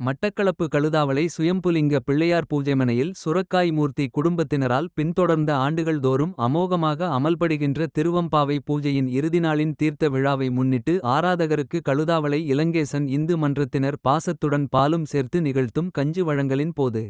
மட்டக்களப்பு கழுதாவளை சுயம்புலிங்க பிள்ளையார் பூஜைமனையில் சுரக்காய் மூர்த்தி குடும்பத்தினரால் பின்தொடர்ந்த ஆண்டுகள் தோறும் அமோகமாக அமல்படுகின்ற திருவம்பாவை பூஜையின் இறுதி நாளின் தீர்த்த விழாவை முன்னிட்டு ஆராதகருக்கு கழுதாவளை இலங்கேசன் இந்து மன்றத்தினர் பாசத்துடன் பாலும் சேர்த்து நிகழ்த்தும் கஞ்சி வழங்கலின் போது.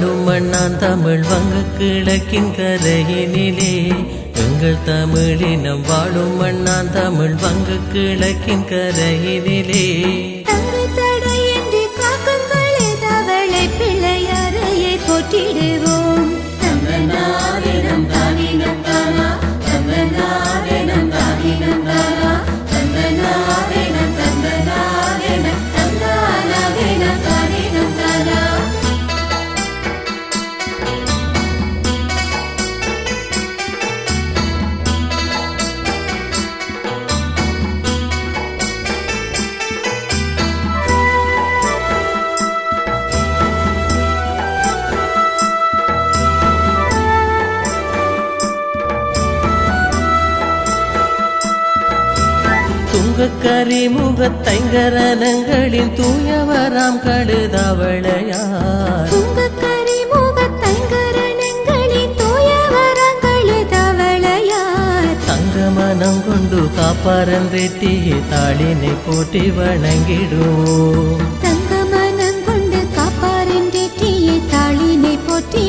வாழும் மண்ணான் தமிழ் வங்க கிழக்கின் கரையினிலே. எங்கள் தமிழினம் வாழும் மண்ணான் தமிழ் வங்க கிழக்கின் கரையினிலே. போற்றிடுவோம் தந்தனாரினம் தானினம் தானா தந்தனாரினம் தானினம் தானா தந்தனாரினம் துங்கக்கரி முகத்தைங்கரனங்களின் தூயவராம் கடுதவளையார் துங்கக்கரி முகத்தைங்கரணங்களின் தூய வரங்களு தவளையார் தங்கமனம் கொண்டு காப்பாரன் ரெட்டியை தாளினை போட்டி வணங்கிடுவோம். தங்க மனம் கொண்டு காப்பாரின் ரெட்டியை தாளினை போற்றி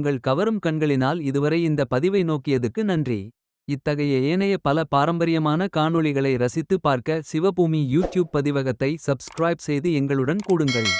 உங்கள் கவரும் கண்களினால் இதுவரை இந்த பதிவை நோக்கியதுக்கு நன்றி. இத்தகைய ஏனைய பல பாரம்பரியமான காணொளிகளை ரசித்து பார்க்க சிவபூமி யூடியூப் பதிவகத்தை சப்ஸ்கிரைப் செய்து எங்களுடன் கூடுங்கள்.